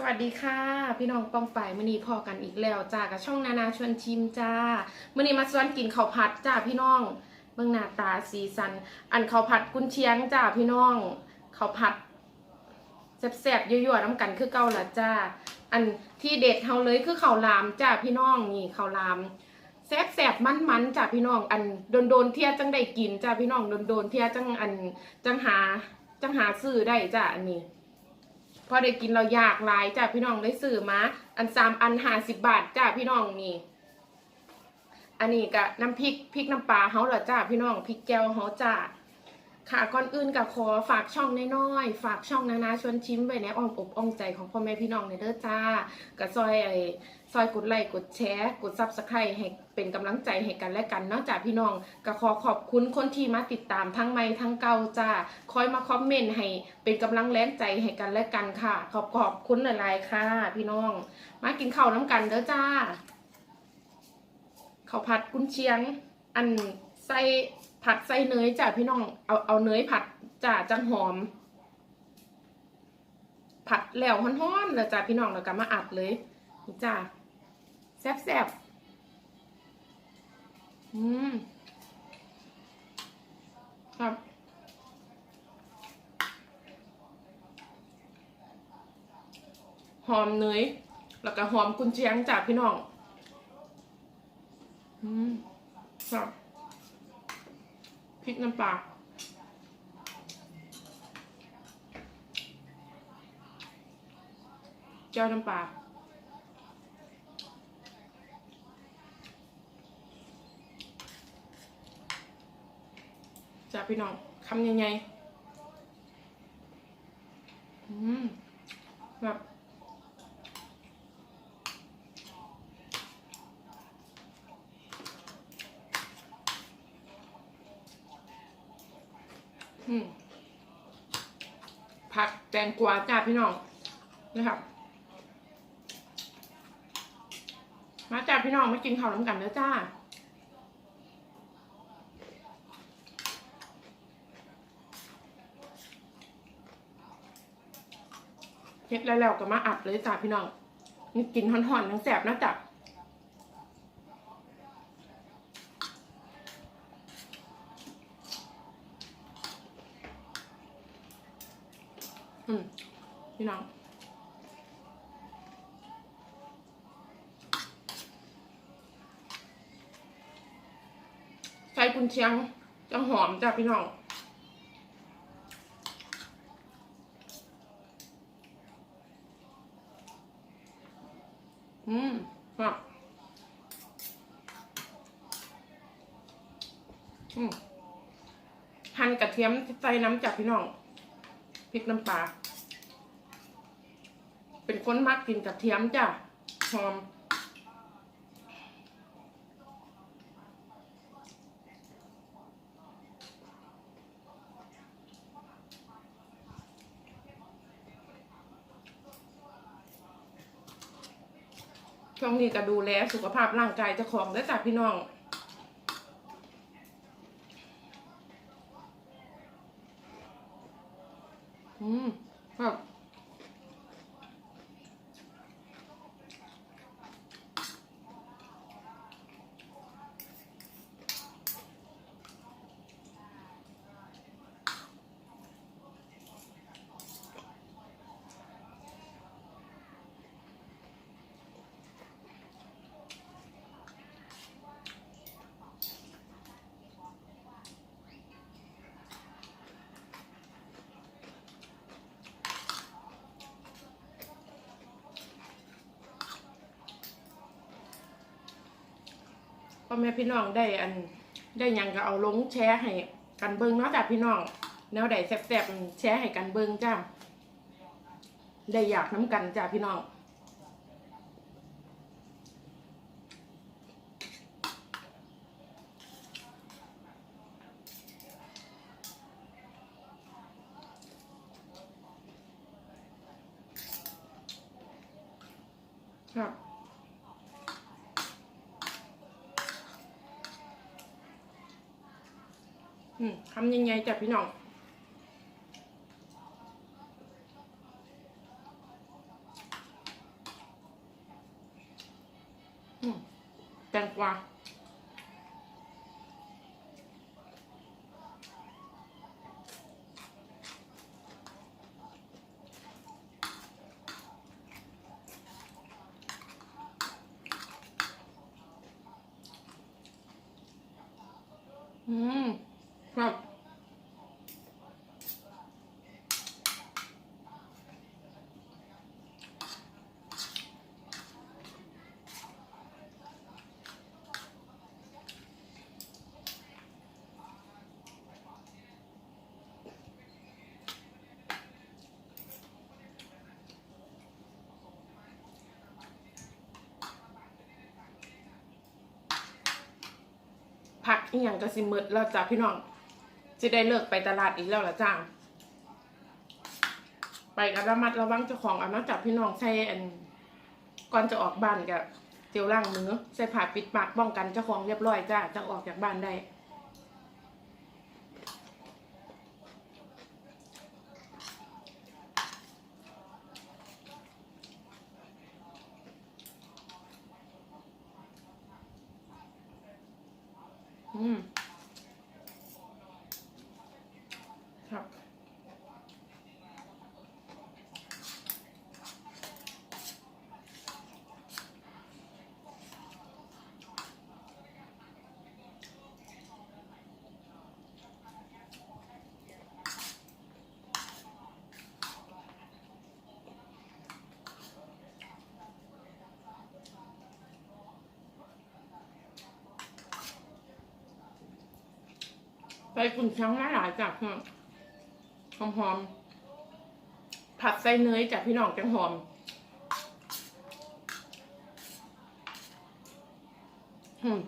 สวัสดีค่ะ พี่น้องปองฝ่ายมือนี้พอกันอีกแล้วจ้ากับช่องนานาชวนชิมจ้ามือนี้มาชวนกินข้าวผัดจ้าพี่น้องเมืองหน้าตาสีสัน อันข้าวผัดกุนเชียงจ้าพี่น้องข้าวผัดแซ่บๆยั่วๆน้ำกันคือเก่าละจ้า อันที่เด็ดเฮาเลยคือข้าวลามจ้าพี่น้องนี่ข้าวลามแซ่บๆมันๆจ้าพี่น้อง อันโดนๆเที่ยจังได้กินจ้าพี่น้องโดนๆเที่ยจังอันจังหาจังหาซื้อได้จ้าอันนี้ พอได้กินเราอยากหลายจ้าพี่น้องได้ซื้อมาอันสามอันห้าสิบบาทจ้าพี่น้องนี่ อันนี้ก็น้ำพริกพริกน้ำปลาเฮาเหรอจ้าพี่น้องพริกแก้วเฮาจ้า ค่ะก่อนอื่นก็ขอฝากช่องน้อยๆฝากช่องนานาชวนชิมไว้ในอ้อมอกอ้อมใจของพ่อแม่พี่น้องในเด้อจ้าก็ซอยไอ้ซอยกดไลค์กดแชร์ กดซับสไครต์ให้เป็นกำลังใจให้กันและกันนอกจากพี่น้องก็ขอขอบคุณคนที่มาติดตามทั้งใหม่ทั้งเก่าจ้าคอยมาคอมเมนต์ให้เป็นกำลังแรงใจให้กันและกันค่ะ ขอบขอบคุณหลายๆค่ะ พี่น้อง มากินข้าวน้ำกันเด้อจ้าข้าวผัดกุนเชียง อันใส่ ผัดใส่เนยจ้ะพี่น้อง เอาเอาเนยผัดจ้ะจังหอม ผัดแล้วฮ้อนๆแล้วจ้ะพี่น้องแล้วก็มาอัดเลยจ้ะแซ่บๆอืมครับหอมเนยแล้วก็หอมกุนเชียงจ้ะพี่น้อง อืมครับพ ริกน้ำปลาเจ้าน้ำปลาจ้าพี่น้องคำยังไงอืมแบบ ผักแตงกวาจ้าพี่น้องนะครับมาจ้าพี่น้องมากินข้าวน้ำกันเด้อจ้าเฮ็ดแล้วๆก็มาอัดเลยจ้าพี่น้องนี่กินห่อนๆทั้งแสบนะจ๊ะอืมพี่น้อง ใส่ กุนเชียงจังหอมจ้ะพี่น้องอืมครับอืมหั่นกระเทียมใส่น้ำจากพี่น้องพริกน้ำปลาเป็นคนมักกินกระเทียมจ้ะหอม ช่องนี้ก็ดูแลสุขภาพร่างกายเจ้าของแล้วจ้ะพี่น้องอืมครับ พ่อแม่พี่น้องได้อันได้ยังก็เอาลงแชร์ให้กันเบิงเนาะจ้ะพี่น้องแนวใดแซ่บๆแชร์ให้กันเบิงจ้าได้อยากน้ำกันจ้ะพี่น้องครับ ทำยังไงจ้ะพี่น้องแตงกวาอืม ผักอีหยังก็สิมืดแล้วจ้าพี่น้องจะได้เลิกไปตลาดอีกแล้วละจ้าไปกับระมัดระวังเจ้าของเอานอกจากพี่น้องใส่อันก่อนจะออกบ้านกับเจียวล่างมือใส่ผ้าปิดปากป้องกันเจ้าของเรียบร้อยจ้าจะออกจากบ้านได้ อืม ครับ ใส่กุนช้างหลายๆจ้ะพี่น้องหอมหอมๆผัดใส่เนยจ้ะพี่น้องจังหอมอืม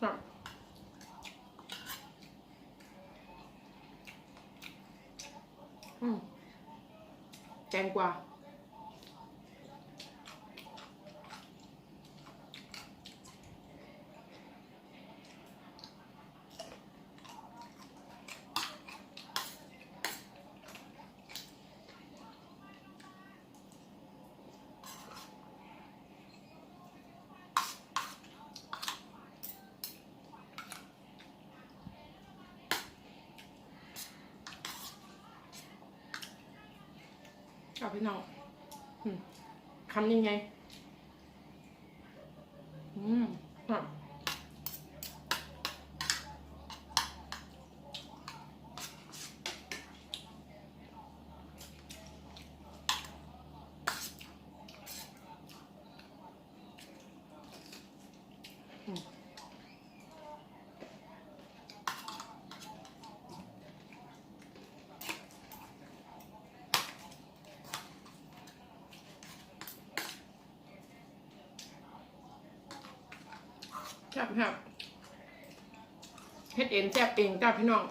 ครับอืมแตงกว่า ค่ะพี่น้องคำยังไง อืมครับ แซ่บครับเฮ็ดเองแซ่บเองจ้าพี่น้อง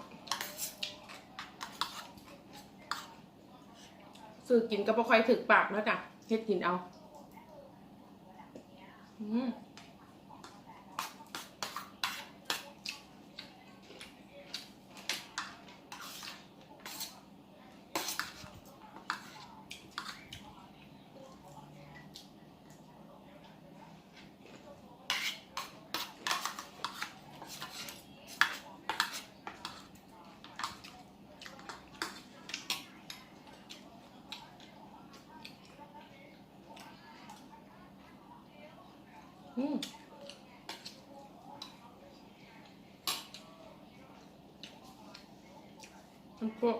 ซื้อกินก็บ่ค่อยถึกปากแล้วจ้ะเฮ็ดกินเอา อืม อืม มันก็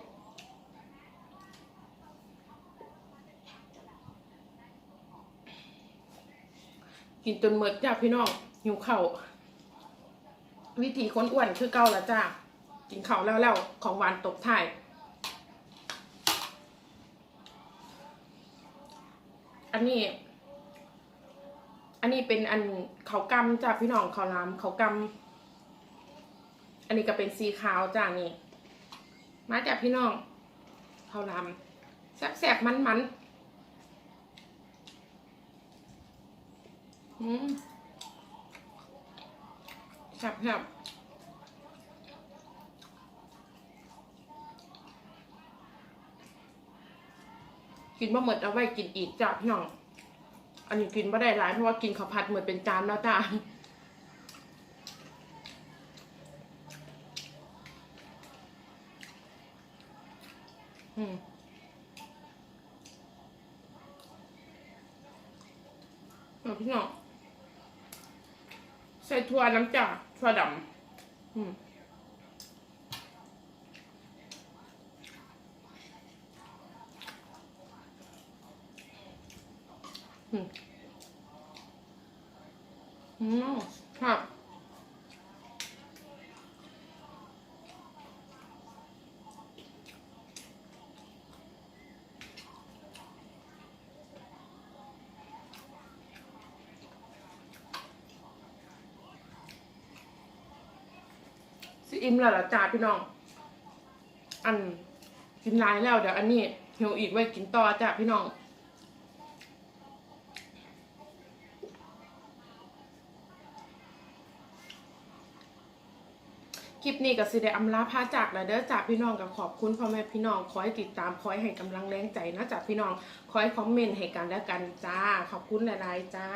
กินจนเมิดจ้าพี่น้องหิวข้าววิธีคนอ้วนคือเก่าละจ้ากินข้าวแล้วแล้วของหวานตกท้ายอันนี้ อันนี้เป็นอันเขากำจ้ะพี่น้องเขาลามเขากำอันนี้ก็เป็นสีขาวจ้ะนี่ มาจากพี่น้องเขาลามแซ่บๆมันๆอืมแซ่บๆกินบะหมดเอาไว้กินอีกจ้าพี่น้อง อันนี้กินไม่ได้หลายเพราะว่ากินข้าวผัดเหมือนเป็นจานแล้วจ้า พี่น้องใส่ถั่วน้ำจ่าถั่วดำอืม อืมอืมครับสิ อิ่มแล้วล่ะจ้าพี่น้อง อันกินหลายแล้วเดี๋ยวอันนี้หิวอีกไว้กินต่อจ้าพี่น้องคลิปนี้ก็สิได้อำลาพาจากแล้วเด้อจากพี่น้องกับขอบคุณพ่อแม่พี่น้องขอให้ติดตามขอให้ให้กำลังแรงใจนะจากพี่น้องขอให้คอมเมนต์ให้กันและกันจ้า ขอบคุณหลายๆจ้า